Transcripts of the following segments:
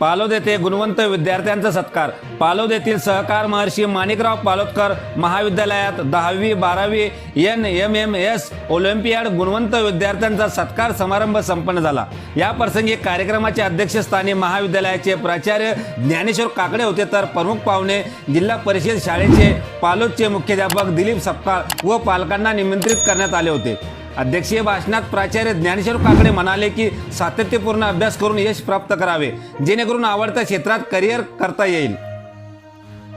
पालोद येथे गुणवंत विद्यार्थ्यांचा सत्कार. पालोद येथील सहकार महर्षी माणिकराव पालोदकर महाविद्यालयात दहावी बारावी N M M S olympiad गुणवंत विद्यार्थ्यांचा सत्कार समारंभ संपन्न झाला. या प्रसंगी कार्यक्रमाचे अध्यक्षस्थानी महाविद्यालयाचे प्राचार्य ज्ञानेश्वर काकडे होते तर प्रमुख पाहुणे जिल्हा परिषद शाळेचे पालोदचे मुख्याध्यापक दिलीप सपकाळ व पालकांना निमंत्रित करण्यात आले होते. अध्यक्षीय भाषणात प्राचार्य ज्ञानेश्वर काकडे म्हणाले की सातत्यपूर्ण अभ्यास करून यश प्राप्त करावे जेणेकरून आवडत्या क्षेत्रात करिअर करता येईल.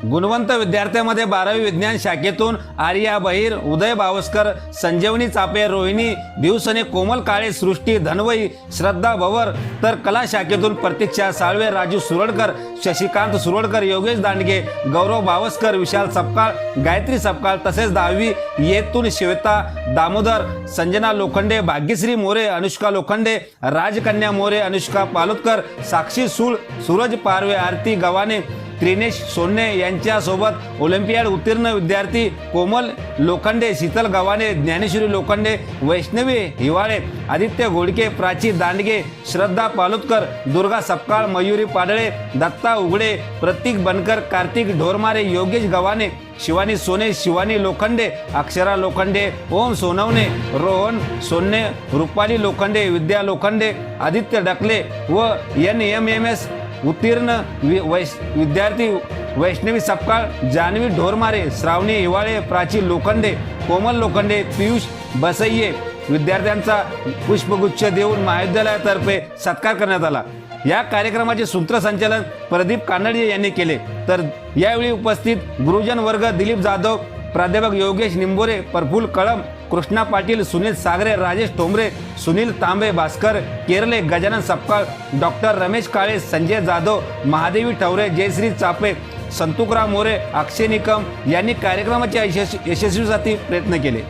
गुणवंत विद्यार्थ्यांमध्ये बारावी विज्ञान शाखेतून आर्या बहिर उदय बावस्कर संजीवनी चापे रोहिणी दिवसने कोमल काळे सृष्टी धनवई श्रद्धा भवर तर कला शाखेतून प्रतीक्षा साळवे राजू सुरडकर शशिकांत सुरडकर योगेश दांडगे गौरव बावस्कर विशाल सपकाळ गायत्री सपकाळ तसेच दहावी येतून श्वेता दामोदर संजना लोखंडे भाग्यश्री मोरे अनुष्का लोखंडे राजकन्या मोरे अनुष्का पालोदकर साक्षी सूळ सूरज पारवे आरती गव्हाणे त्रिनेश सोन्ने यांच्यासोबत ऑलिम्पियाड उत्तीर्ण विद्यार्थी कोमल लोखंडे शीतल गव्हाणे ज्ञानेश्वरी लोखंडे वैष्णवी हिवाळे आदित्य घोडके प्राची दांडगे श्रद्धा पालुतकर दुर्गा सपकाळ मयुरी पाडळे दत्ता उघडे प्रतीक बनकर कार्तिक ढोरमारे योगेश गव्हाणे शिवानी सोने शिवानी लोखंडे अक्षरा लोखंडे ओम सोनवणे रोहन सोन्ने रुपाली लोखंडे विद्या लोखंडे आदित्य डकले व एन एम एम एस उत्तीर्ण वि- वैश विद्यार्थी वैष्णवी सपकाळ जान्हवी ढोरमारे श्रावणी हिवाळे प्राची लोखंडे कोमल लोखंडे पियुष बसय्ये विद्यार्थ्यांचा पुष्पगुच्छ देऊन महाविद्यालयातर्फे सत्कार करण्यात आला. या कार्यक्रमाचे सूत्रसंचालन प्रदीप कानडे यांनी केले. तर यावेळी उपस्थित गुरुजन वर्ग दिलीप जाधव प्राध्यापक योगेश निंबोरे प्रफुल कळम कृष्णा पाटील सुनील सागरे राजेश ठोंबरे सुनील तांबे भास्कर केरले गजानन सपकाळ डॉक्टर रमेश काळे संजय जाधव महादेवी ठवरे जयश्री चापे संतुकराम मोरे अक्षय निकम यांनी कार्यक्रमाच्या यशस्वी यशस्वीसाठी प्रयत्न केले.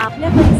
आपल्या